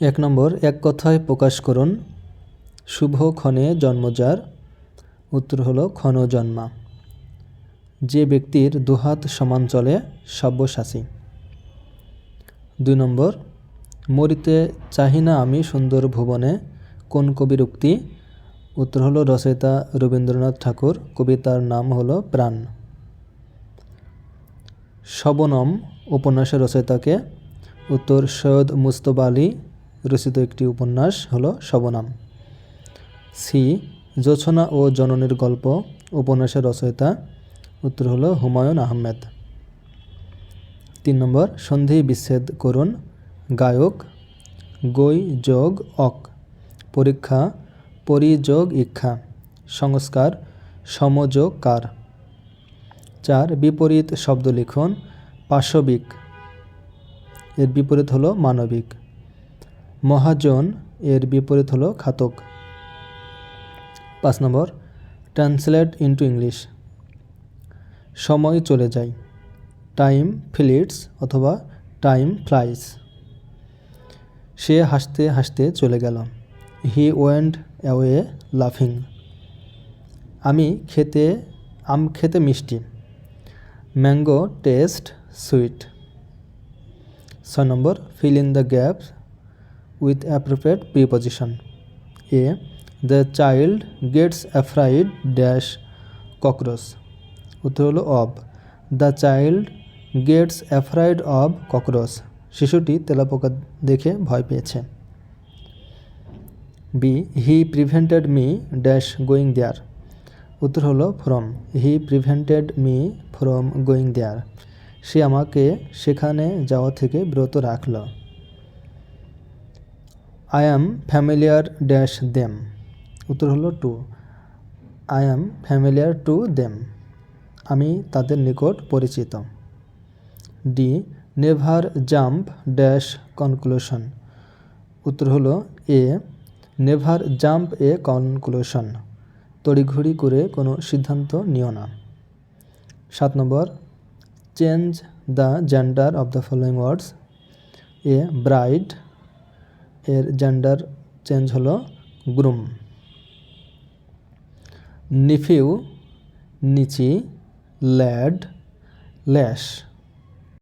এক নম্বর, এক কথায় প্রকাশ করুন। শুভ ক্ষণে জন্মজার উত্তর হলো, ক্ষণ জন্মা। যে ব্যক্তির দুহাত সমান চলে, সব্যসাচী। দুই নম্বর, মরিতে চাহি না আমি সুন্দর ভুবনে, কোন কবির উক্তি উত্তর হলো, রচয়িতা রবীন্দ্রনাথ ঠাকুর, কবিতার নাম হলো প্রাণ। শবনম উপন্যাসের রচয়িতাকে, উত্তর সৈয়দ মুস্তফা আলী রচিত একটি উপন্যাস হল শবনাম। সি জোছনা ও জননীর গল্প, উপন্যাসের রচয়িতা। উত্তর হল হুমায়ুন আহমেদ। তিন নম্বর, সন্ধি বিচ্ছেদ করুন। গায়ক গই যোগ অক। পরীক্ষা পরিযোগ ইচ্ছা সংস্কার, সমযোগ কার। চার, বিপরীত শব্দ লিখুন, পাশবিক। এর বিপরীত হলো মানবিক। মহাজন এর বিপরীত হলো খাতক। পাঁচ নম্বর ট্রান্সলেট ইনটু ইংলিশ সময় চলে যায়। টাইম ফিলিটস অথবা টাইম ফ্লাইস সে হাসতে হাসতে চলে গেল। হি ওয়েন্ট অ্যাওয়ে লাফিং আমি খেতে, আম খেতে মিষ্টি। ম্যাঙ্গো টেস্ট সুইট ছয় নম্বর fill in the gaps with appropriate preposition A the child gets afraid dash cockroach উত্তর হলো of. The child gets afraid of cockroach শিশুটি তেলাপোকা দেখে ভয় পেয়েছে। B he prevented me dash going there উত্তর হলো from he prevented me from going there সে আমাকে সেখানে যাওয়া থেকে বিরত রাখল। I am familiar dash them উত্তর হলো to I am familiar to them আমি তাদের নিকট পরিচিত। D never jump dash conclusion উত্তর হলো a never jump a conclusion তড়িঘড়ি করে কোনো সিদ্ধান্ত নিও না। সাত নম্বর change the gender of the following words A bride এর জেন্ডার চেঞ্জ হলো groom nephew niece lad lass